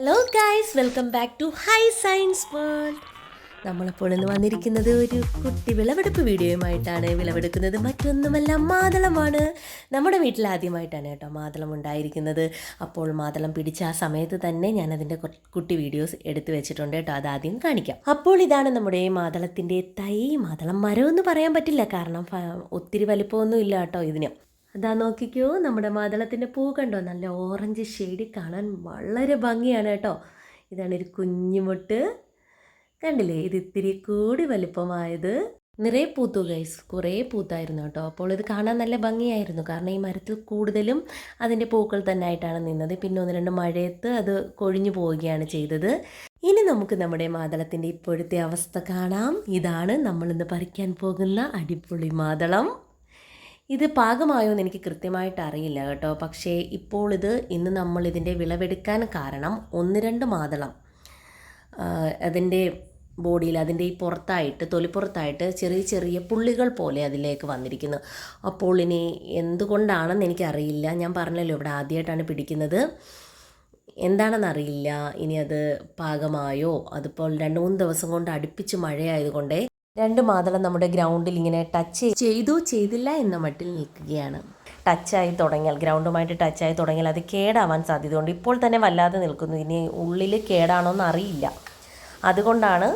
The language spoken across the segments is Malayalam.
Hello guys welcome back to high science world നമ്മളിപ്പോൾ ഇന്ന് വന്നിരിക്കുന്നത് ഒരു കുട്ടി വിളവെടുപ്പ് വീഡിയോയുമായിട്ടാണ്. വിളവെടുക്കുന്നത് മറ്റൊന്നുമല്ല മാതളമാണ്. നമ്മുടെ വീട്ടിൽ ആദ്യമായിട്ടാണ് കേട്ടോ മാതളം ഉണ്ടായിരിക്കുന്നത്. അപ്പോൾ മാതളം പിടിച്ച ആ സമയത്ത് തന്നെ ഞാൻ അതിന്റെ കുട്ടി വീഡിയോസ് എടുത്തു വെച്ചിട്ടുണ്ട് കേട്ടോ. അതാദ്യം കാണിക്കാം. അപ്പോൾ ഇതാണ് നമ്മുടെ മാതളത്തിന്റെ തൈ മാതളം മരം എന്ന് പറയാൻ പറ്റില്ല. കാരണം ഒത്തിരി വലിപ്പമൊന്നും ഇല്ല കേട്ടോ ഇതിന്. അതാ നോക്കിക്കോ നമ്മുടെ മാതളത്തിന്റെ പൂ കണ്ടോ? നല്ല ഓറഞ്ച് ഷെയ്ഡ് കാണാൻ വളരെ ഭംഗിയാണ് കേട്ടോ. ഇതാണ് ഒരു കുഞ്ഞുമുട്ട്. കണ്ടില്ലേ? ഇത് ഇത്തിരി കൂടി വലിപ്പമായത്. നിറയെ പൂത്തു ഗൈസ് കുറേ പൂത്തായിരുന്നു കേട്ടോ. അപ്പോൾ ഇത് കാണാൻ നല്ല ഭംഗിയായിരുന്നു. കാരണം ഈ മരത്തിൽ കൂടുതലും അതിന്റെ പൂക്കൾ തന്നെ ആയിട്ടാണ് നിന്നത്. പിന്നെ ഒന്ന് രണ്ട് മഴയത്ത് അത് കൊഴിഞ്ഞു പോവുകയാണ് ചെയ്തത്. ഇനി നമുക്ക് നമ്മുടെ മാതളത്തിന്റെ ഇപ്പോഴത്തെ അവസ്ഥ കാണാം. ഇതാണ് നമ്മളിന്ന് പറിക്കാൻ പോകുന്ന അടിപൊളി മാതളം. ഇത് പാകമായോ എന്ന് എനിക്ക് കൃത്യമായിട്ട് അറിയില്ല കേട്ടോ. പക്ഷേ ഇപ്പോൾ ഇത് ഇന്ന് നമ്മൾ ഇതിന്റെ വിളവെടുക്കാൻ കാരണം ഒന്ന് രണ്ട് മാതളം അതിന്റെ ബോഡിയിൽ അതിന്റെ ഈ പുറത്തായിട്ട് തൊലിപ്പുറത്തായിട്ട് ചെറിയ ചെറിയ പുള്ളികൾ പോലെ അതിലേക്ക് വന്നിരിക്കുന്നു. അപ്പോൾ ഇനി എന്തുകൊണ്ടാണെന്ന് എനിക്കറിയില്ല. ഞാൻ പറഞ്ഞല്ലോ ഇവിടെ ആദ്യമായിട്ടാണ് പിടിക്കുന്നത്. എന്താണെന്നറിയില്ല ഇനി അത് പാകമായോ? അതിപ്പോൾ രണ്ട് മൂന്ന് ദിവസം കൊണ്ട് അടുപ്പിച്ച് മഴയായതുകൊണ്ട് രണ്ട് മാതളം നമ്മുടെ ഗ്രൗണ്ടിൽ ഇങ്ങനെ ടച്ച് ചെയ്തു ചെയ്തില്ല എന്ന മട്ടിൽ നിൽക്കുകയാണ്. ടച്ചായി തുടങ്ങിയാൽ ഗ്രൗണ്ടുമായിട്ട് ടച്ചായി തുടങ്ങിയാൽ അത് കേടാവാൻ സാധ്യതയുണ്ട്. ഇപ്പോൾ തന്നെ വല്ലാതെ നിൽക്കുന്നു. ഇനി ഉള്ളിൽ കേടാണോ എന്ന് അറിയില്ല. അതുകൊണ്ടാണ്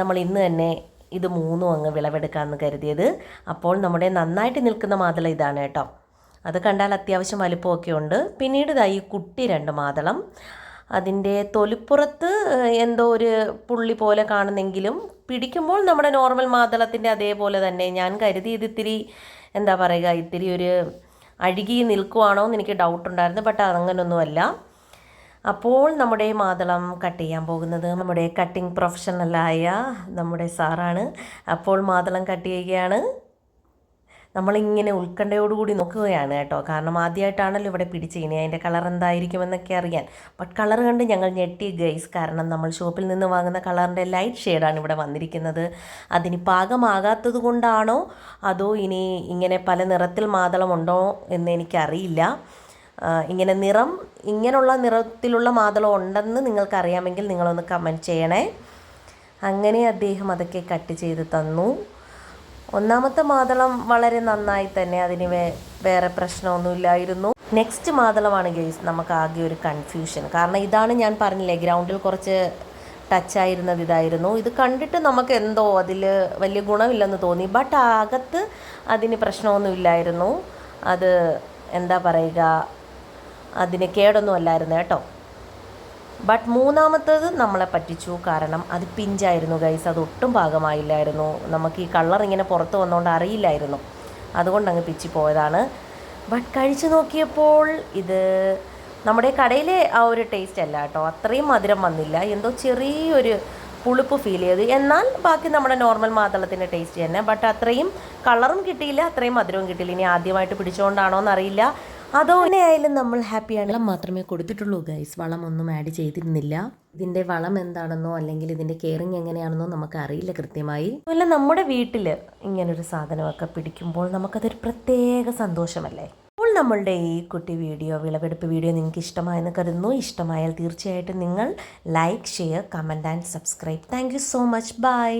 നമ്മൾ ഇന്ന് തന്നെ ഇത് മൂന്നും അങ്ങ് വിളവെടുക്കാമെന്ന് കരുതിയത്. അപ്പോൾ നമ്മുടെ നന്നായിട്ട് നിൽക്കുന്ന മാതളം ഇതാണ് കേട്ടോ. അത് കണ്ടാൽ അത്യാവശ്യം വലുപ്പമൊക്കെ ഉണ്ട്. പിന്നീട് ഇതായി കുട്ടി രണ്ട് മാതളം. അതിന്റെ തൊലിപ്പുറത്ത് എന്തോ ഒരു പുള്ളി പോലെ കാണുന്നെങ്കിലും പിടിക്കുമ്പോൾ നമ്മുടെ നോർമൽ മാതളത്തിന്റെ അതേപോലെ തന്നെ. ഞാൻ കരുതി ഇത് ഇത്തിരി എന്താ പറയുക ഇത്തിരി ഒരു അഴുകി നിൽക്കുവാണോ എന്ന് എനിക്ക് ഡൗട്ട് ഉണ്ടായിരുന്നു ബട്ട് അതങ്ങനൊന്നുമല്ല. അപ്പോൾ നമ്മുടെ മാതളം കട്ട് ചെയ്യാൻ പോകുന്നത് നമ്മുടെ കട്ടിംഗ് പ്രൊഫഷണലായ നമ്മുടെ സാറാണ്. അപ്പോൾ മാതളം കട്ട് ചെയ്യുകയാണ്. നമ്മളിങ്ങനെ ഉത്കണ്ഠയോടുകൂടി നോക്കുകയാണ് കേട്ടോ. കാരണം ആദ്യമായിട്ടാണല്ലോ ഇവിടെ പിടിച്ച് ഇനി അതിന്റെ കളർ എന്തായിരിക്കുമെന്നൊക്കെ അറിയാൻ. ബട്ട് കളർ കണ്ട് ഞങ്ങൾ ഞെട്ടി ഗൈസ് കാരണം നമ്മൾ ഷോപ്പിൽ നിന്ന് വാങ്ങുന്ന കളറിന്റെ ലൈറ്റ് ഷെയ്ഡാണ് ഇവിടെ വന്നിരിക്കുന്നത്. അതിന് പാകമാകാത്തത് കൊണ്ടാണോ? അതോ ഇനി ഇങ്ങനെ പല നിറത്തിൽ മാതളമുണ്ടോ എന്ന് എനിക്കറിയില്ല. ഇങ്ങനെ നിറം ഇങ്ങനെയുള്ള നിറത്തിലുള്ള മാതളം ഉണ്ടെന്ന് നിങ്ങൾക്കറിയാമെങ്കിൽ നിങ്ങളൊന്ന് കമന്റ് ചെയ്യണേ. അങ്ങനെ അദ്ദേഹം അതൊക്കെ കട്ട് ചെയ്ത് തന്നു. ഒന്നാമത്തെ മാതളം വളരെ നന്നായി തന്നെ അതിന് വേ വേറെ പ്രശ്നമൊന്നുമില്ലായിരുന്നു. നെക്സ്റ്റ് മാതളമാണ് ഗെയ്സ് നമുക്ക് ആകെ ഒരു കൺഫ്യൂഷൻ കാരണം ഇതാണ് ഞാൻ പറഞ്ഞില്ലേ ഗ്രൗണ്ടിൽ കുറച്ച് ടച്ച് ആയിരുന്നത് ഇതായിരുന്നു. ഇത് കണ്ടിട്ട് നമുക്ക് എന്തോ അതിൽ വലിയ ഗുണമില്ലെന്ന് തോന്നി. ബട്ട് അകത്ത് അതിന് പ്രശ്നമൊന്നുമില്ലായിരുന്നു. അത് എന്താ പറയുക അതിന് കേടൊന്നും അല്ലായിരുന്നു കേട്ടോ. ബട്ട് മൂന്നാമത്തേത് നമ്മളെ പറ്റിച്ചു. കാരണം അത് പിഞ്ചായിരുന്നു ഗൈസ് അത് ഒട്ടും പാകമായില്ലായിരുന്നു. നമുക്ക് ഈ കളർ ഇങ്ങനെ പുറത്ത് വന്നുകൊണ്ട് അറിയില്ലായിരുന്നു. അതുകൊണ്ട് അങ്ങ് പിച്ചി പോയതാണ്. ബട്ട് കഴിച്ചു നോക്കിയപ്പോൾ ഇത് നമ്മുടെ കടയിലെ ആ ഒരു ടേസ്റ്റ് അല്ല കേട്ടോ. അത്രയും മധുരം വന്നില്ല. എന്തോ ചെറിയൊരു പുളിപ്പ് ഫീൽ ചെയ്തു. എന്നാൽ ബാക്കി നമ്മുടെ നോർമൽ മാതളത്തിന്റെ ടേസ്റ്റ് തന്നെ. ബട്ട് അത്രയും കളറും കിട്ടിയില്ല. അത്രയും മധുരവും കിട്ടിയില്ല. ഇനി ആദ്യമായിട്ട് പിടിച്ചുകൊണ്ടാണോ എന്നറിയില്ല അതോ ആയാലും നമ്മൾ ഹാപ്പിയാണ് വളം മാത്രമേ കൊടുത്തിട്ടുള്ളൂ ഗൈസ് വളമൊന്നും ആഡ് ചെയ്തിരുന്നില്ല. ഇതിന്റെ വളം എന്താണെന്നോ അല്ലെങ്കിൽ ഇതിന്റെ കെയറിങ് എങ്ങനെയാണെന്നോ നമുക്ക് അറിയില്ല കൃത്യമായി. അതുപോലെ നമ്മുടെ വീട്ടിൽ ഇങ്ങനൊരു സാധനമൊക്കെ പിടിക്കുമ്പോൾ നമുക്കതൊരു പ്രത്യേക സന്തോഷമല്ലേ? അപ്പോൾ നമ്മളുടെ ഈ കുട്ടി വീഡിയോ വിളവെടുപ്പ് വീഡിയോ നിങ്ങൾക്ക് ഇഷ്ടമായെന്ന് കരുതുന്നു. ഇഷ്ടമായാൽ തീർച്ചയായിട്ടും നിങ്ങൾ like share comment and subscribe thank so much bye